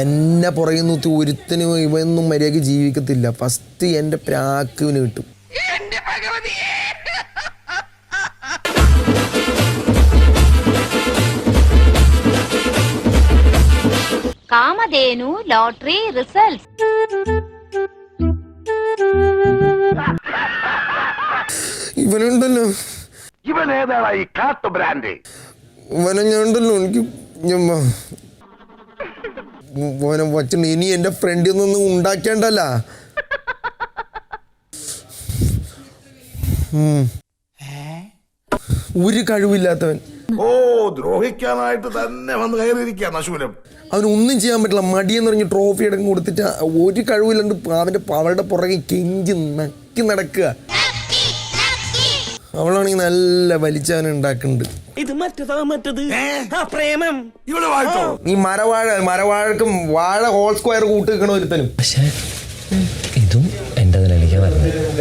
എന്നെ പുറകെ നൂത്തി ഒരുത്തനും ഇവയൊന്നും മര്യാദയ്ക്ക് ജീവിക്കത്തില്ല. ഫസ്റ്റ് എന്റെ പ്രാക്കുവിന് കിട്ടും. കാമധേനു ലോട്ടറി റിസൾട്ട് ഇവനുണ്ടല്ലോ. ഇവൻ ഏതാടാ ഈ കാട്ടു ബ്രാൻഡ്? ഇവനെ ഞാൻ ഉണ്ടല്ലോ എനിക്ക് ഞാൻ വ- ഓനെ വച്ചിട്ട് ഇനി എന്റെ ഫ്രണ്ടിൽ നിന്നൊന്നും ഉണ്ടാക്കേണ്ടല്ല. ഒരു കഴിവില്ലാത്തവൻ. ഓ ദ്രോഹിക്കാനായിട്ട് തന്നെ വന്ന് കയറിയിരിക്കുക നശൂലം. അവനൊന്നും ചെയ്യാൻ പറ്റില്ല. മടിയെന്ന് പറഞ്ഞ് ട്രോഫി അടക്കം കൊടുത്തിട്ട് ഒരു കഴിവില്ലാണ്ട് അവന്റെ അവളുടെ പുറകെ കെഞ്ചി നക്കി നടക്കുക. അവളാണെങ്കിൽ നല്ല വലിച്ചവൻ ഉണ്ടാക്കുന്നുണ്ട്. ഇത് മറ്റതാ മറ്റത്? ആ പ്രേമം. ഇവിടെ ഈ മരവാഴ മരവാഴക്കും വാഴ ഹോൾ സ്ക്വയർ കൂട്ടി നിൽക്കണ ഒരുത്തനും. പക്ഷേ ഇതും എന്റെ നിലയിലേക്ക് വരുന്നത്